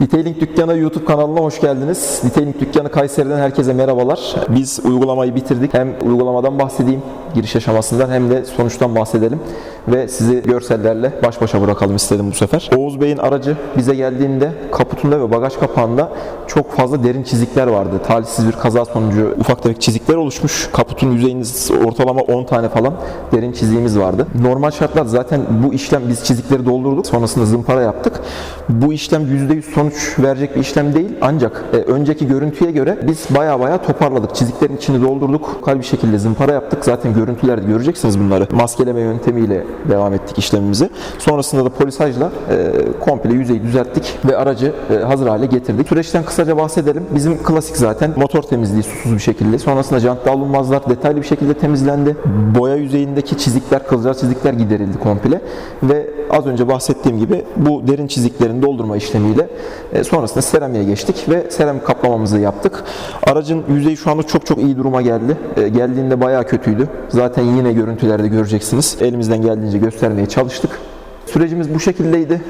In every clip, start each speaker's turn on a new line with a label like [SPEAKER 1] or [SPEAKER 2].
[SPEAKER 1] Detailing Dükkanı YouTube kanalına hoş geldiniz. Detailing Dükkanı Kayseri'den herkese merhabalar. Biz uygulamayı bitirdik. Hem uygulamadan bahsedeyim giriş aşamasından hem de sonuçtan bahsedelim. Ve sizi görsellerle baş başa bırakalım istedim bu sefer. Oğuz Bey'in aracı bize geldiğinde kaputunda ve bagaj kapağında çok fazla derin çizikler vardı. Talihsiz bir kaza sonucu ufak tefek çizikler oluşmuş. Kaputun yüzeyiniz ortalama 10 tane falan derin çiziğimiz vardı. Normal şartlar zaten bu işlem biz çizikleri doldurduk. Sonrasında zımpara yaptık. Bu işlem %100 sonuç verecek bir işlem değil. Ancak e, önceki görüntüye göre biz baya baya toparladık. Çiziklerin içini doldurduk. Kal bir şekilde zımpara yaptık. Zaten görüntülerde göreceksiniz bunları. Maskeleme yöntemiyle devam ettik işlemimizi. Sonrasında da polisajla e, komple yüzeyi düzelttik ve aracı e, hazır hale getirdik. Süreçten kısaca bahsedelim. Bizim klasik zaten motor temizliği susuz bir şekilde. Sonrasında jant davlumbazlar detaylı bir şekilde temizlendi. Boya yüzeyindeki çizikler, kılcal çizikler giderildi komple ve az önce bahsettiğim gibi bu derin çiziklerin doldurma işlemiyle e, sonrasında seramiğe geçtik ve seramik kaplamamızı yaptık. Aracın yüzeyi şu anda çok çok iyi duruma geldi. E, geldiğinde bayağı kötüydü. Zaten yine görüntülerde göreceksiniz. Elimizden geldiğince göstermeye çalıştık. Sürecimiz bu şekildeydi.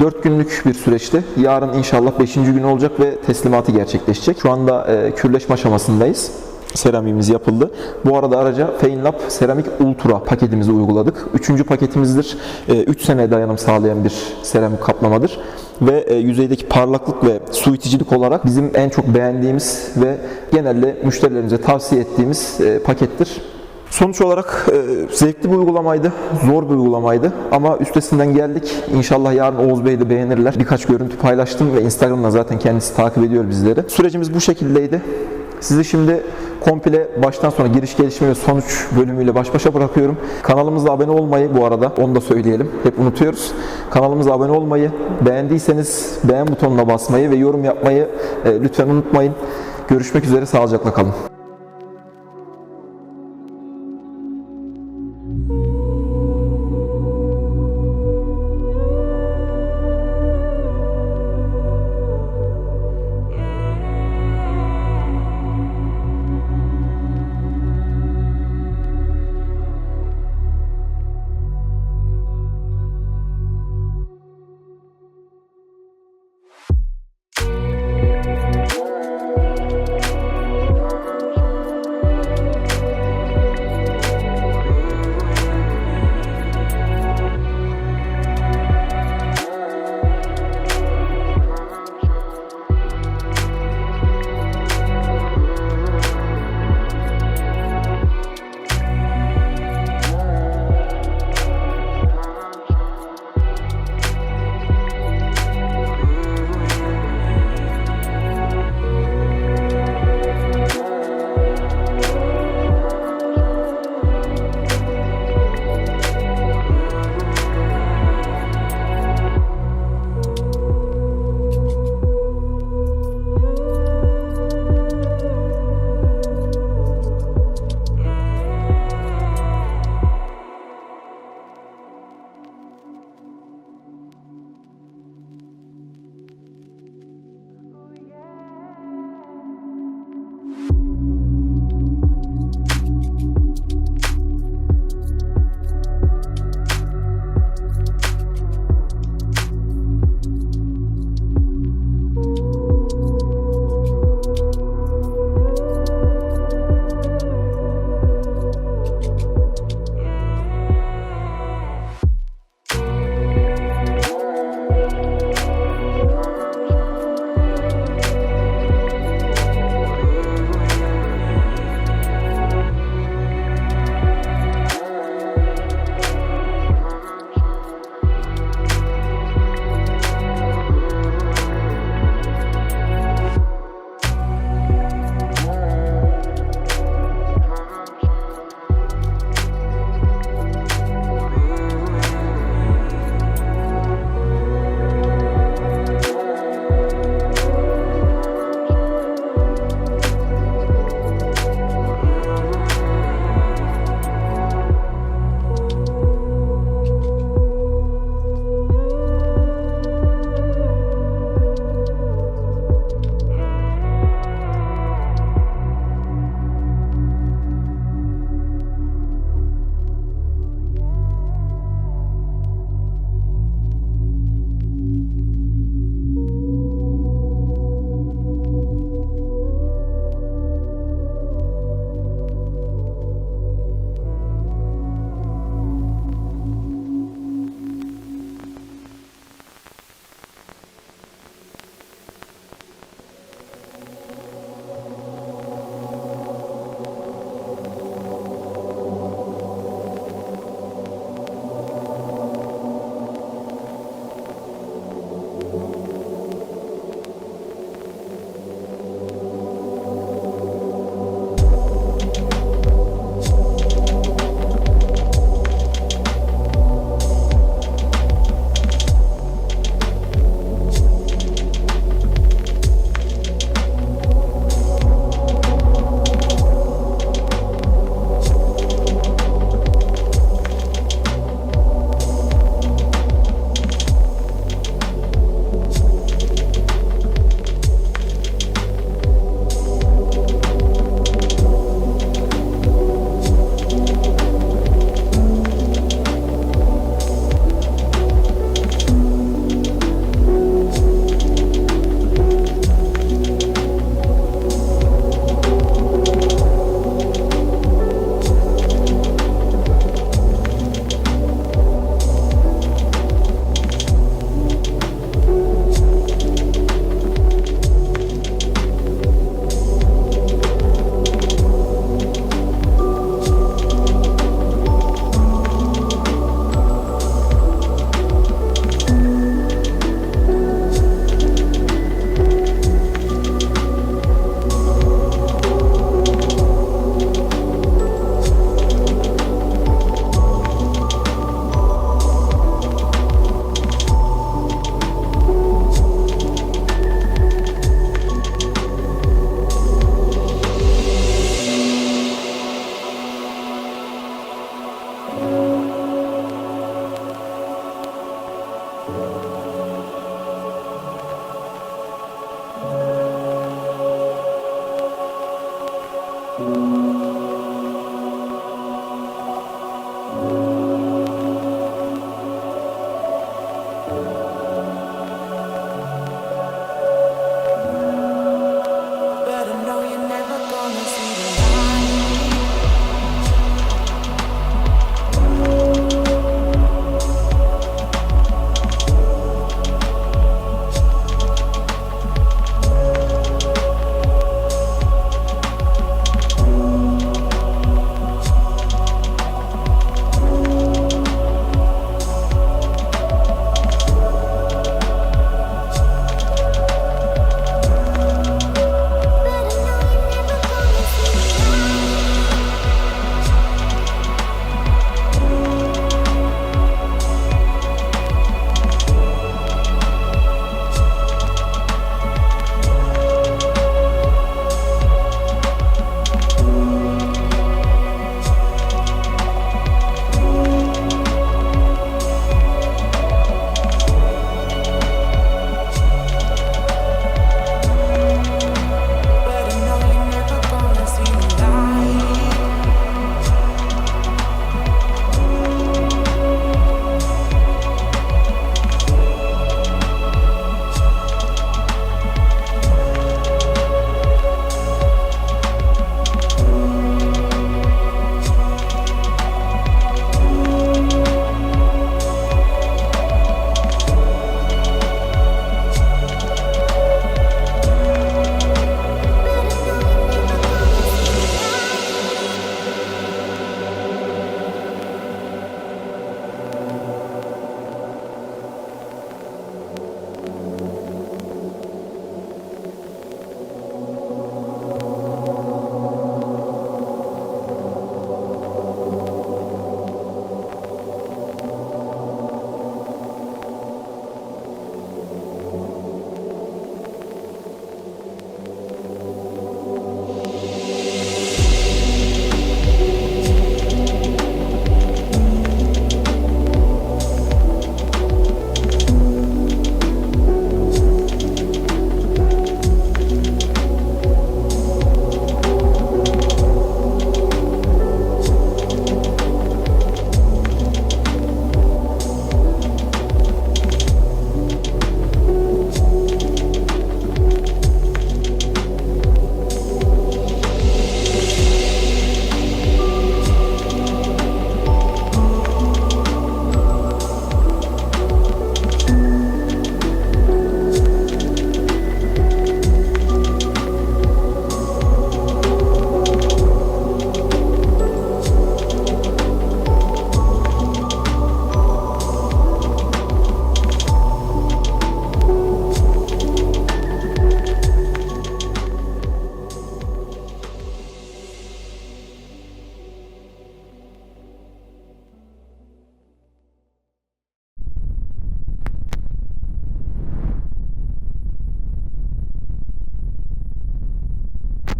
[SPEAKER 1] 4 günlük bir süreçti. Yarın inşallah 5. gün olacak ve teslimatı gerçekleşecek. Şu anda e, kürleşme aşamasındayız seramimiz yapıldı. Bu arada araca Feinlab Seramik Ultra paketimizi uyguladık. Üçüncü paketimizdir. 3 sene dayanım sağlayan bir seramik kaplamadır. Ve e, yüzeydeki parlaklık ve su iticilik olarak bizim en çok beğendiğimiz ve genelde müşterilerimize tavsiye ettiğimiz e, pakettir. Sonuç olarak e, zevkli bir uygulamaydı, zor bir uygulamaydı ama üstesinden geldik. İnşallah yarın Oğuz Bey de beğenirler. Birkaç görüntü paylaştım ve Instagram'da zaten kendisi takip ediyor bizleri. Sürecimiz bu şekildeydi. Sizi şimdi komple baştan sona giriş gelişme ve sonuç bölümüyle baş başa bırakıyorum. Kanalımıza abone olmayı bu arada onu da söyleyelim. Hep unutuyoruz. Kanalımıza abone olmayı, beğendiyseniz beğen butonuna basmayı ve yorum yapmayı e, lütfen unutmayın. Görüşmek üzere sağlıcakla kalın.